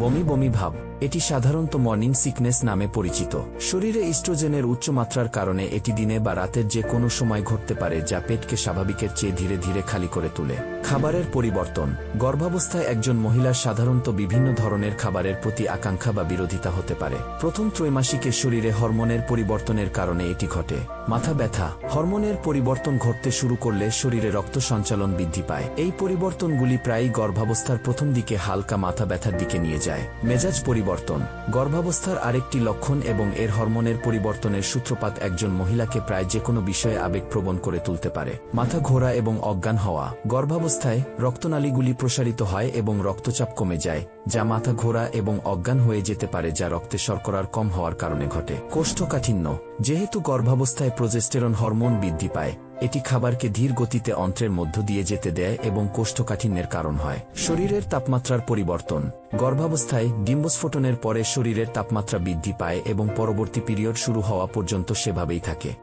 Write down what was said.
বমি বমি ভাব। এটি সাধারণত মর্নিং সিকনেস নামে পরিচিত। শরীরে ইস্ট্রোজেনের উচ্চমাত্রার কারণে এটি দিনে বা রাতের যে কোনো সময় ঘটতে পারে, যা পেটকে স্বাভাবিকের চেয়ে ধীরে ধীরে খালি করে তোলে। খাবারের পরিবর্তন। গর্ভাবস্থায় একজন মহিলার সাধারণত বিভিন্ন ধরনের খাবারের প্রতি আকাঙ্ক্ষা বা বিরোধিতা হতে পারে। প্রথম ত্রৈমাসিকের শরীরে হরমোনের পরিবর্তনের কারণে এটি ঘটে। মাথা ব্যথা। হরমোনের পরিবর্তন ঘটতে শুরু করলে শরীরে রক্ত সঞ্চালন বৃদ্ধি পায়। এই পরিবর্তনগুলি প্রায়ই গর্ভাবস্থার প্রথম দিকে হালকা মাথা ব্যথার দিকে নিয়ে যায়। মেজাজ পরিবর্তন। গর্ভাবস্থার আরেকটি লক্ষণ এবং এর হরমোনের পরিবর্তনের সূত্রপাত একজন মহিলাকে প্রায় যে কোনো বিষয়ে আবেগপ্রবণ করে তুলতে পারে। মাথা ঘোরা এবং অজ্ঞান হওয়া। গর্ভাবস্থায় রক্তনালীগুলি প্রসারিত হয় এবং রক্তচাপ কমে যায়, যা মাথা ঘোরা এবং অজ্ঞান হয়ে যেতে পারে যা রক্তে শর্করার কম হওয়ার কারণে ঘটে। কোষ্ঠকাঠিন্য। যেহেতু গর্ভাবস্থায় প্রজেস্টেরন হরমোন বৃদ্ধি পায় এটি খাবারকে ধীর গতিতে অন্ত্রের মধ্য দিয়ে যেতে দেয় এবং কোষ্ঠকাঠিন্যের কারণ হয়। শরীরের তাপমাত্রার পরিবর্তন। গর্ভাবস্থায় ডিম্বস্ফোটনের পরে শরীরের তাপমাত্রা বৃদ্ধি পায় এবং পরবর্তী পিরিয়ড শুরু হওয়া পর্যন্ত সেভাবেই থাকে।